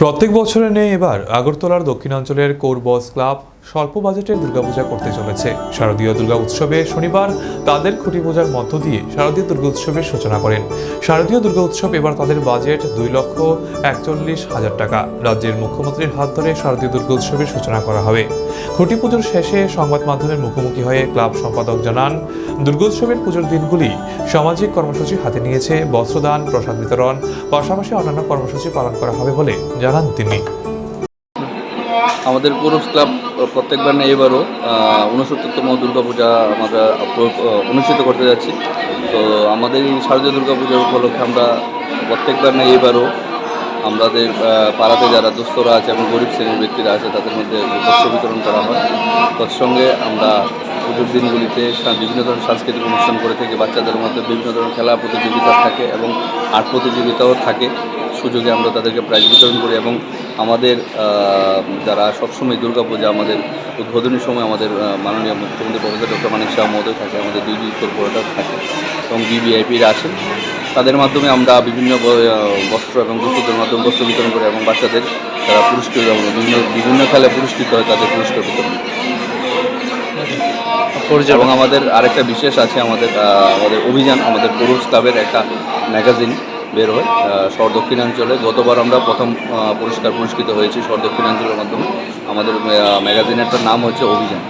প্রত্যেক বছরে নেই এবার আগরতলার দক্ষিণাঞ্চলের কোরবস ক্লাব স্বল্প বাজেটের দুর্গাপূজা করতে চলেছে। শারদীয় দুর্গা উৎসবে শনিবার তাদের খুঁটি পূজার মধ্য দিয়ে শারদীয় দুর্গা উৎসবের সূচনা করেন। শারদীয় দুর্গা উৎসব এবার তাদের বাজেট দুই লক্ষ একচল্লিশ হাজার টাকা। রাজ্যের মুখ্যমন্ত্রীর হাত ধরে শারদীয় দুর্গা উৎসবের সূচনা করা হবে। খুঁটি পুজোর শেষে সংবাদ মাধ্যমের মুখোমুখি হয়ে ক্লাব সম্পাদক জানান দুর্গোৎসবের পুজোর দিনগুলি সামাজিক কর্মসূচি হাতে নিয়েছে, বস্ত্রদান, প্রসাদ বিতরণ, পাশাপাশি অন্যান্য কর্মসূচি পালন করা হবে বলে জানান তিনি। আমাদের পৌরস ক্লাব প্রত্যেকবার না এবারও উনসত্তরতম দুর্গাপূজা আমরা অনুষ্ঠিত করতে যাচ্ছি। তো আমাদের এই শারদীয় দুর্গাপূজার উপলক্ষে আমরা প্রত্যেকবার না এবারও আমাদের পাড়াতে যারা দুস্থরা আছে এবং গরিব শ্রেণির ব্যক্তিরা আছে, তাদের মধ্যে বস্ত্র বিতরণ করা হয়। তৎসঙ্গে আমরা পুজোর দিনগুলিতে বিভিন্ন ধরনের সাংস্কৃতিক অনুষ্ঠান করে থাকি। বাচ্চাদের মধ্যে বিভিন্ন ধরনের খেলা প্রতিযোগিতা থাকে এবং আর্ট প্রতিযোগিতাও থাকে। সুযোগে আমরা তাদেরকে প্রাইজ বিতরণ করি এবং আমাদের যারা সবসময় দুর্গাপূজা আমাদের উদ্বোধনের সময় আমাদের মাননীয় মুখ্যমন্ত্রী প্রফেসর ডক্টর মানিক শাহ মহোদয় থাকে আমাদের দুই দুই কর্পোরেটর থাকে এবং বিবিআইপিরা আসেন তাদের মাধ্যমে আমরা বিভিন্ন বস্ত্র এবং দুস্থদের মাধ্যমে বস্ত্র বিতরণ করি এবং বাচ্চাদের তারা পুরস্কৃত এবং বিভিন্ন বিভিন্ন খেলায় পুরস্কৃত হয় তাদের পুরস্কার বিতরণ। এবং আমাদের আরেকটা বিশেষ আছে আমাদের আমাদের অভিযান আমাদের পুরুষ ক্লাবের একটা ম্যাগাজিন। বের হয় শহর দক্ষিণাঞ্চলে। গতবার আমরা প্রথম পুরস্কার পুরস্কৃত হয়েছি শহর দক্ষিণাঞ্চলের মাধ্যমে। আমাদের ম্যাগাজিনের একটা নাম হচ্ছে অভিযান।